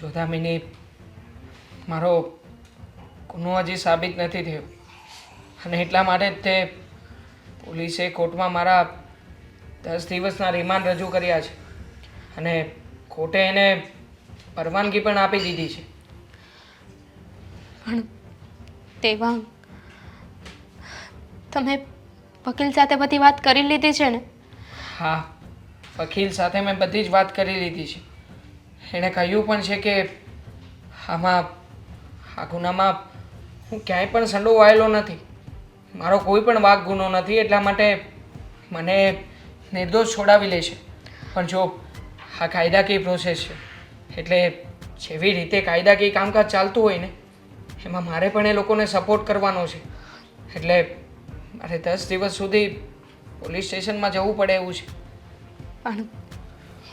જો દામિની મારો ગુનો હજી સાબિત નથી થયો. અને એટલા માટે જ તે પોલીસે કોર્ટમાં મારા દસ દિવસના રિમાન્ડ રજૂ કર્યા છે. અને કોર્ટે એને પરવાનગી પણ આપી દીધી છે. પણ તેવાંગ તમે વકીલ સાથે બધી વાત કરી લીધી છે ને? હા વકીલ સાથે મેં બધી જ વાત કરી લીધી છે. એણે કહ્યું પણ છે કે આમાં, આ ગુનામાં હું ક્યાંય પણ સંડોવાયેલો નથી. મારો કોઈ પણ વાઘ ગુનો નથી, એટલા માટે મને નિર્દોષ છોડાવી લે છે. પણ જો આ કાયદાકીય પ્રોસેસ છે, એટલે જેવી રીતે કાયદાકીય કામકાજ ચાલતું હોય ને, એમાં મારે પણ એ લોકોને સપોર્ટ કરવાનો છે. એટલે મારે દસ દિવસ સુધી પોલીસ સ્ટેશનમાં જવું પડે એવું છે. પણ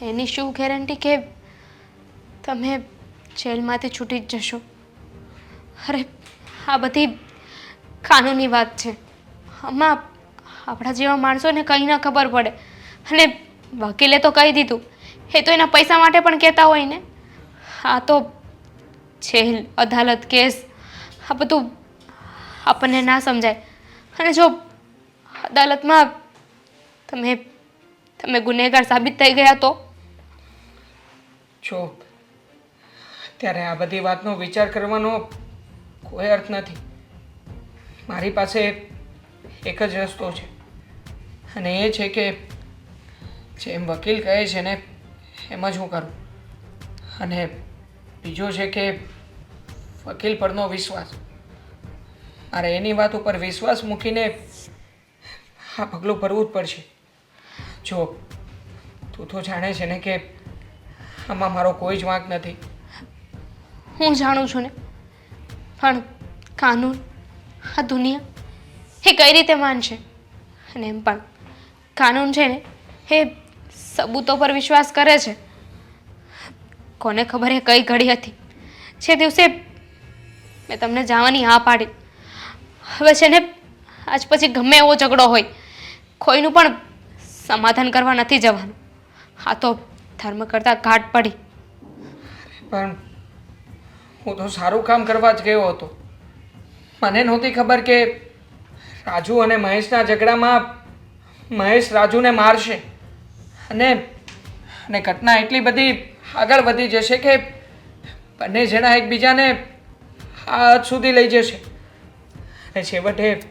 એની શું ગેરંટી કે તમે જેલમાંથી છૂટી જ જશો. અરે, આ બધી કાનૂની વાત છે. આમાં આપણા જેવા માણસોને કંઈ ન ખબર પડે. અને વકીલે તો કહી દીધું, એ તો એના પૈસા માટે પણ કહેતા હોય ને. આ તો જેલ, અદાલત, કેસ, આ બધું આપણને ના સમજાય. અને જો અદાલતમાં તમે તમે ગુનેગાર સાબિત થઈ ગયા તો? જો ત્યારે આ બધી વાતનો વિચાર કરવાનો કોઈ અર્થ નથી. મારી પાસે એક જ રસ્તો છે. અને એ છે કે જેમ વકીલ કહે છે ને, એમ જ હું કરું. અને બીજો છે કે વકીલ પરનો વિશ્વાસ. મારે એની વાત ઉપર વિશ્વાસ મૂકીને આ પગલું ભરવું જ પડશે. જો તું તો જાણે છે ને કે આમાં મારો કોઈ જ વાંક નથી. હું જાણું છું ને. પણ કાનૂન, આ દુનિયા એ કઈ રીતે માનશે અને એમ પણ કાનૂન છે ને, એ સબૂતો પર વિશ્વાસ કરે છે. કોને ખબર એ કઈ ઘડી હતી? જે દિવસે મેં તમને જવાની હા પાડી. હવે છે ને, આજ પછી ગમે એવો ઝઘડો હોય, કોઈનું પણ સમાધાન કરવા નથી જવાનું. આ તો ધર્મ કરતાં ઘાટ પડી. પણ હું તો સારું કામ કરવા જ ગયો હતો. મને નહોતી ખબર કે રાજુ અને મહેશના ઝઘડામાં મહેશ રાજુને મારશે. અને અને ઘટના એટલી બધી આગળ વધી જશે કે બંને જણા એકબીજાને આ હદ સુધી લઈ જશે. અને છેવટે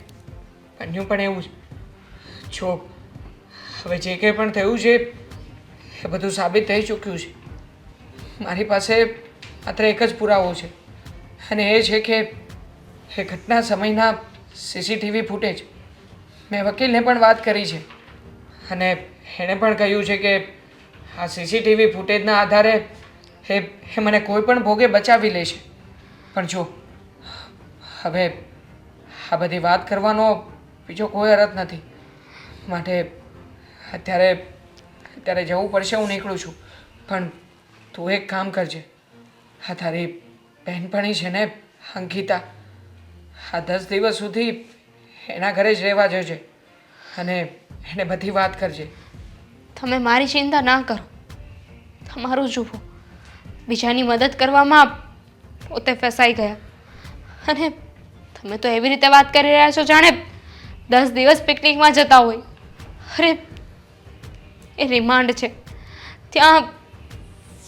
બન્યું પણ એવું જ. જો, હવે જે કંઈ પણ થયું છે, એ બધું સાબિત થઈ ચૂક્યું છે. મારી પાસે માત્ર એક જ પુરાવો છે. અને એ છે કે એ ઘટના સમયના સીસીટીવી ફૂટેજ. મેં વકીલને પણ વાત કરી છે. અને એણે પણ કહ્યું છે કે આ સીસીટીવી ફૂટેજના આધારે એ એ મને કોઈ પણ ભોગે બચાવી લેશે પણ જો, હવે આ બધી વાત કરવાનો બીજો કોઈ અર્થ નથી. માટે અત્યારે અત્યારે જવું પડશે હું નીકળું છું. પણ તું એક કામ કરજે. આ તારી બહેનપણી છે ને, અંકિતા, આ દસ દિવસ સુધી એના ઘરે જ રહેવા જજે અને એને બધી વાત કરજે. તમે મારી ચિંતા ના કરો. તમારું જુઓ. બીજાની મદદ કરવામાં પોતે ફસાઈ ગયા. અને તમે તો એવી રીતે વાત કરી રહ્યા છો જાણે દસ દિવસ પિકનિકમાં જતા હોય. અરે, એ રિમાન્ડ છે. ત્યાં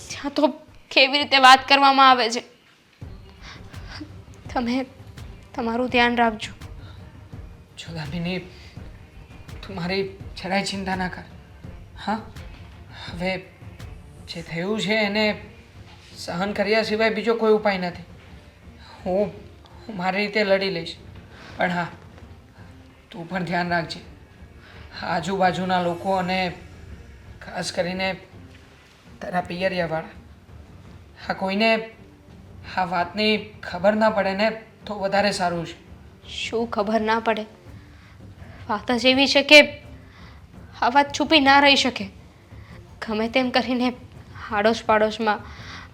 ત્યાં તો કેવી રીતે વાત કરવામાં આવે છે? તમે તમારું ધ્યાન રાખજો. જો દામિની, તું મારી જરાય ચિંતા ના કર. હા? હવે જે થયું છે એને સહન કર્યા સિવાય બીજો કોઈ ઉપાય નથી. હું મારી રીતે લડી લઈશ. પણ હા, તું પણ ધ્યાન રાખજે. આજુબાજુના લોકો અને ખાસ કરીને તારા પિયરિયાવાળા. આ કોઈને આ વાતની ખબર ના પડે ને તો વધારે સારું છે. શું ખબર ના પડે? વાત જ એવી છે કે આ વાત છુપી ના રહી શકે. ગમે તેમ કરીને આડોશ પાડોશમાં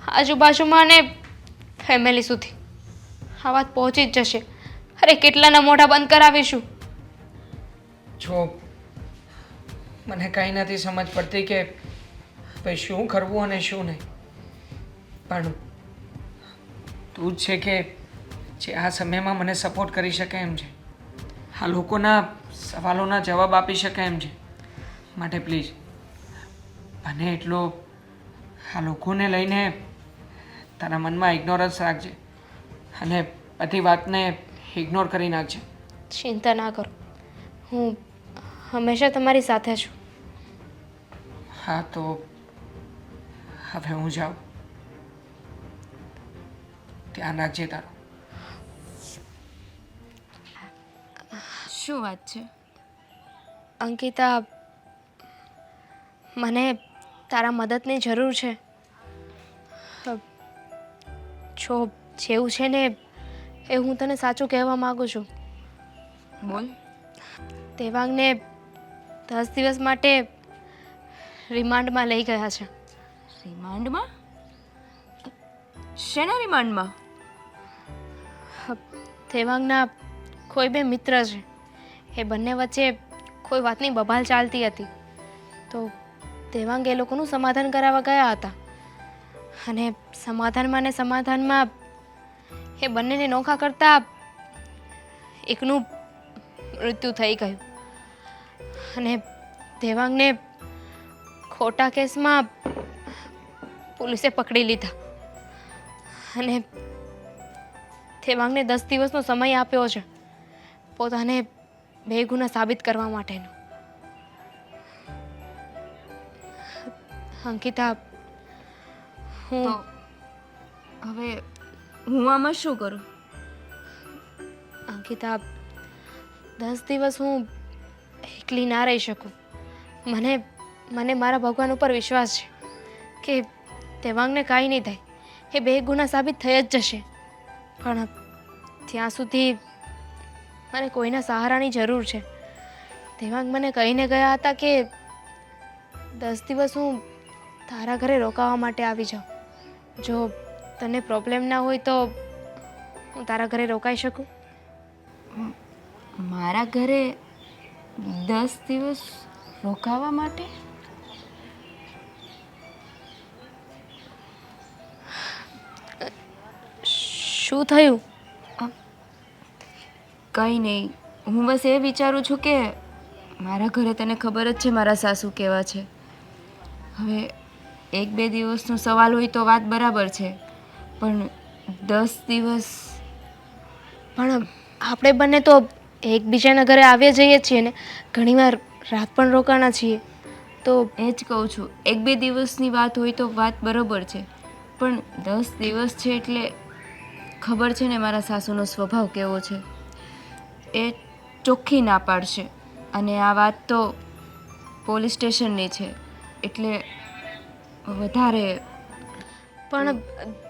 આજુબાજુમાં ને ફેમિલી સુધી આ વાત પહોંચી જ જશે. અરે કેટલાના મોઢા બંધ કરાવીશું? જો મને કંઈ નથી સમજ પડતી કે ભાઈ શું કરવું અને શું નહીં. પણ તું જ છે કે જે આ સમયમાં મને સપોર્ટ કરી શકે એમ છે. આ લોકોના સવાલોના જવાબ આપી શકે એમ છે. માટે પ્લીઝ મને એટલો આ લોકોને લઈને તારા મનમાં ઇગ્નોરન્સ રાખજે અને બધી વાતને ઇગ્નોર કરી નાખજે. ચિંતા ના કરો. હું હંમેશા તમારી સાથે છું. હા તો હવે હું જાઉં. ધ્યાન રાખજે તારું. શું વાત છે? અંકિતા મને તારા મદદની જરૂર છે. જો જેવું છે ને એ હું તને સાચું કહેવા માગું છું. બોલ. દેવાંગને દસ દિવસ માટે રિમાન્ડમાં લઈ ગયા છે. રિમાન્ડમાં? શેના રિમાન્ડમાં? દેવાંગના કોઈ બે મિત્ર છે. એ બંને વચ્ચે કોઈ વાતની બબાલ ચાલતી હતી. તો દેવાંગ એ લોકોનું સમાધાન કરાવવા ગયા હતા. અને સમાધાનમાં ને સમાધાનમાં એ બંનેને નોખા કરતા એકનું મૃત્યુ થઈ ગયું. અને દેવાંગને ખોટા કેસમાં પોલીસે પકડી લીધા. અને દેવાંગને દસ દિવસનો સમય આપ્યો છે પોતાને બેગુના સાબિત કરવા માટેનો. અંકિતા હું હવે હું આમાં શું કરું? અંકિતા દસ દિવસ હું એકલી ના રહી શકું. મને મને મારા ભગવાન ઉપર વિશ્વાસ છે કે તેવાંગને કાંઈ નહીં થાય. એ બે ગુના સાબિત થઈ જ જશે. પણ ત્યાં સુધી મને કોઈના સહારાની જરૂર છે. દેવાંગ મને કહીને ગયા હતા કે દસ દિવસ હું તારા ઘરે રોકાવા માટે આવી જાઉં. જો તને પ્રોબ્લેમ ના હોય તો હું તારા ઘરે રોકાઈ શકું? મારા ઘરે દસ દિવસ રોકાવા માટે? શું થયું? કંઈ નહીં. હું બસ એ વિચારું છું કે મારા ઘરે તને ખબર જ છે મારા સાસુ કેવા છે. હવે એક બે દિવસનો સવાલ હોય તો વાત બરાબર છે. પણ દસ દિવસ પણ આપણે બંને તો એકબીજાના ઘરે આવ્યા જઈએ છીએ ને? ઘણીવાર રાત પણ રોકાણા છીએ. તો એ જ કહું છું. એક બે દિવસની વાત હોય તો વાત બરાબર છે. પણ દસ દિવસ છે એટલે ખબર છે ને મારા સાસુનો સ્વભાવ કેવો છે? એ ચોખ્ખી ના પાડશે. અને આ વાત તો પોલીસ સ્ટેશનની છે. એટલે વધારે પણ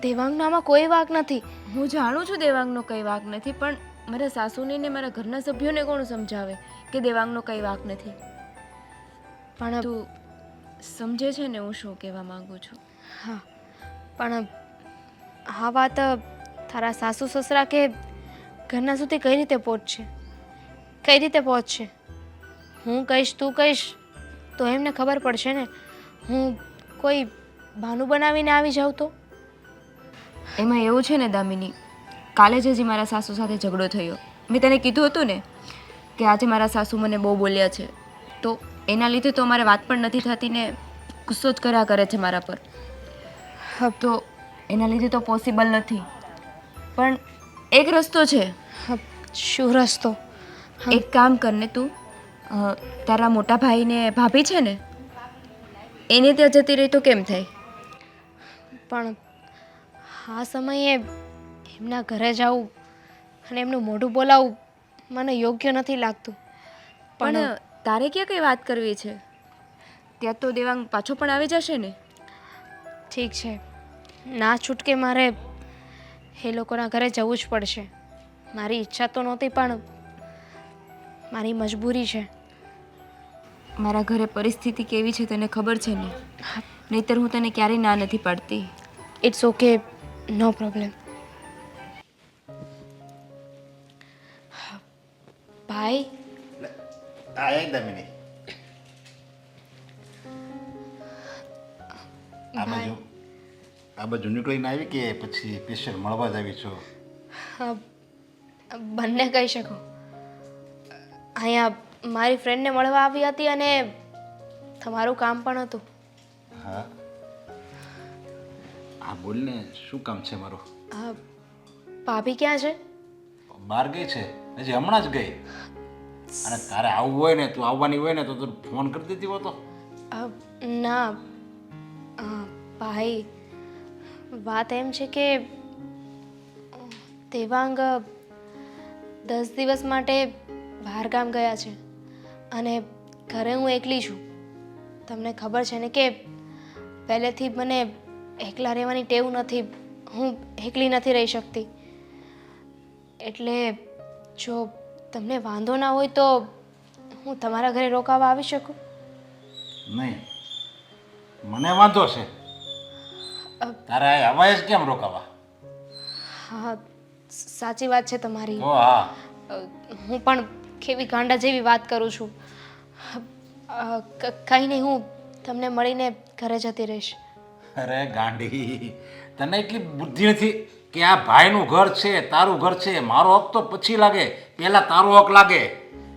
દેવાંગનામાં કોઈ વાંક નથી. હું જાણું છું દેવાંગનો કંઈ વાંક નથી પણ મારા સાસુને ને મારા ઘરના સભ્યોને કોણ સમજાવે કે દેવાંગનો કંઈ વાક નથી? પણ તું સમજે છે ને હું શું કહેવા માગું છું? હા પણ આ વાત તારા સાસુ સસરા કે ઘરના સુધી કઈ રીતે પહોંચશે? કઈ રીતે પહોંચશે? હું કહીશ તું કહીશ તો એમને ખબર પડશે ને. હું કોઈ ભાનું બનાવીને આવી જાઉં તો? એમાં એવું છે ને દામિની કાલે જ હજી મારા સાસુ સાથે ઝઘડો થયો. મેં તને કીધું હતું ને કે આજે મારા સાસુ મને બહુ બોલ્યા છે. તો એના લીધે તો અમારે વાત પણ નથી થતી ને ગુસ્સો જ કર્યા કરે છે મારા પર. તો એના લીધે તો પોસિબલ નથી. પણ એક રસ્તો છે. શું રસ્તો. એક કામ કરને તું તારા મોટા ભાઈને ભાભી છે ને એને ત્યાં જતી રહી તો કેમ થાય? પણ આ સમયે એમના ઘરે જવું અને એમનું મોઢું બોલાવવું મને યોગ્ય નથી લાગતું. પણ તારે ક્યાં કઈ વાત કરવી છે? ત્યાં તો દેવાંગ પાછો પણ આવી જશે ને? ઠીક છે. ના છૂટકે મારે એ લોકોના ઘરે જવું જ પડશે. મારી ઈચ્છા તો નહોતી પણ મારી મજબૂરી છે. મારા ઘરે પરિસ્થિતિ કેવી છે તને ખબર છે ને? નહીતર હું તને ક્યારેય ના નથી પાડતી. ઇટ્સ ઓકે નો પ્રોબ્લેમ ભાઈ? આયા દમિની આમાં જો આ બાજુ નીકળીને આવી કે પછી સ્પેશિયલ મળવા જ આવી છો? બંને કહી શકો. અહીંયા મારી ફ્રેન્ડને મળવા આવી હતી અને તમારું કામ પણ હતું. હા. હા બોલને શું કામ છે મારું? હા ભાભી ક્યાં છે? બહાર ગઈ છે? હજી હમણાં જ ગઈ? અને તારે આવવું હોય ને તું આવવાની હોય ને તો તું ફોન કરી દેતી હોતો ના. ભાઈ વાત એમ છે કે, દેવાંગ દસ દિવસ માટે બહાર ગામ ગયા છે અને ઘરે હું એકલી છું. તમને ખબર છે ને કે પહેલેથી મને એકલા રહેવાની ટેવ નથી, હું એકલી નથી રહી શકતી. એટલે જો તમને વાંધો ના હોય તો હું તમારા ઘરે રોકાવા આવી શકું? નહીં. મને વાંધો છે. તારે હવાય જ કેમ રોકાવા? હા સાચી વાત છે તમારી. ઓ હા. હું પણ કેવી ગાંડા જેવી વાત કરું છું. કંઈ નહીં હું તમને મળીને ઘરે જતી રહીશ. અરે ગાંડી. તને એટલી બુદ્ધિ નથી કે આ ભાઈનું ઘર છે તારું ઘર છે? મારો હક તો પછી લાગે. પહેલાં તારો હક લાગે.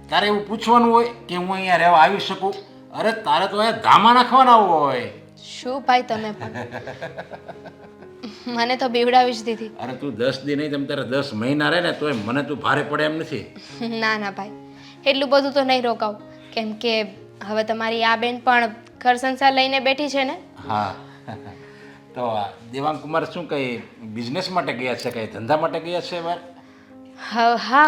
તારે એવું પૂછવાનું હોય કે હું અહીંયા રહેવા આવી શકું? અરે તારે તો અહીંયા ધામા નાખવાના હોય. શું ભાઈ તમે પણ? મને તો બીવડાવી જ દીધી. અરે તું દસ દી નહીં તમે તારે દસ મહિના રહે ને તોય મને તું ભારે પડે એમ નથી. ના ના ભાઈ. એટલું બધું તો નહીં રોકાવું. કેમ કે હવે તમારી આ બેન પણ ઘર સંસાર લઈને બેઠી છે ને? હા. તો દેવાંગ કુમાર શું કંઈ બિઝનેસ માટે ગયા છે કંઈ ધંધા માટે ગયા છે બહાર હા હા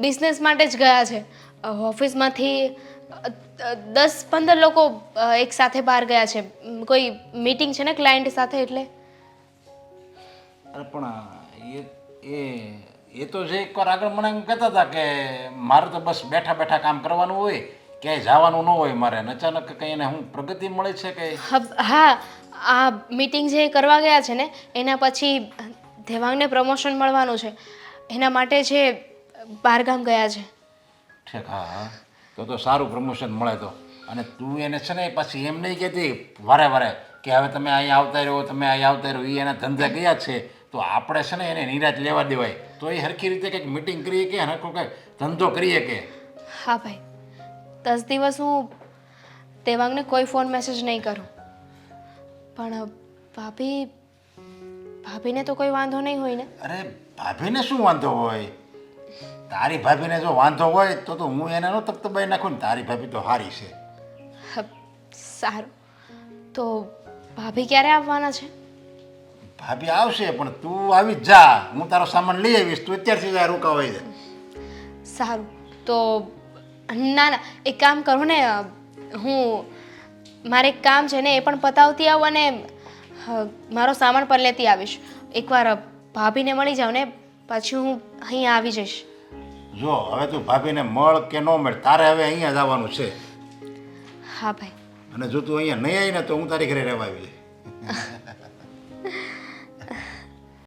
બિઝનેસ માટે જ ગયા છે. ઓફિસમાંથી દસ પંદર લોકો એક સાથે બહાર ગયા છે. કોઈ મીટિંગ છે ને ક્લાયન્ટ સાથે એટલે? અરે પણ એ એ એ તો જે એકવાર આગળ મને એમ કહેતા હતા કે મારે તો બસ બેઠા બેઠા કામ કરવાનું હોય ક્યાંય જવાનું ન હોય મારે. અને અચાનક કંઈ એને હું પ્રગતિ મળે છે કે? હા આ મીટિંગ જે કરવા ગયા છે ને એના પછી દેવાંગને પ્રમોશન મળવાનું છે. એના માટે જે બહારગામ ગયા છે. ઠીક હા હા. તો તો સારું પ્રમોશન મળે તો. અને તું એને છે ને પછી એમ નહીં કહેતી વારે વારે કે હવે તમે અહીંયા આવતા રહ્યો તમે અહીંયા આવતા રહ્યો એ એના ધંધા ગયા છે. તો આપણે છે ને એને નિરાશ લેવા દેવાય. તો એ હરખી રીતે કંઈક મિટિંગ કરીએ કે હરખો કંઈક ધંધો કરીએ કે? હા ભાઈ. દસ દિવસ હું દેવાંગને કોઈ ફોન મેસેજ નહીં કરું. પણ ભાભી ભાભીને તો કોઈ વાંધો નહીં હોય ને? અરે ભાભીને શું વાંધો હોય? તારી ભાભીને જો વાંધો હોય તો તો હું એને નો તપતબાઈ નાખું ને તારી ભાભી તો હારી છે. સારું. તો ભાભી ક્યારે આવવાના છે? ભાભી આવશે પણ તું આવી જ જા. હું તારો સામાન લઈ આવીશ. તું અત્યારથી જાય રોકાવાઈ દે સારું. તો ના ના એક કામ કરો ને હું મારે એક કામ છે ને એ પણ પતાવતી આવું અને મારો સામાન પણ લેતી આવીશ. એકવાર ભાભીને મળી જાઉં ને પછી હું અહીંયા આવી જઈશ. જો હવે તું ભાભીને મળ કે ન મળ તારે હવે અહીંયા જવાનું છે. હા ભાઈ. અને જો તું અહીંયા નહીં આવી ને તો હું તારી ઘરે રહેવા આવી જાય.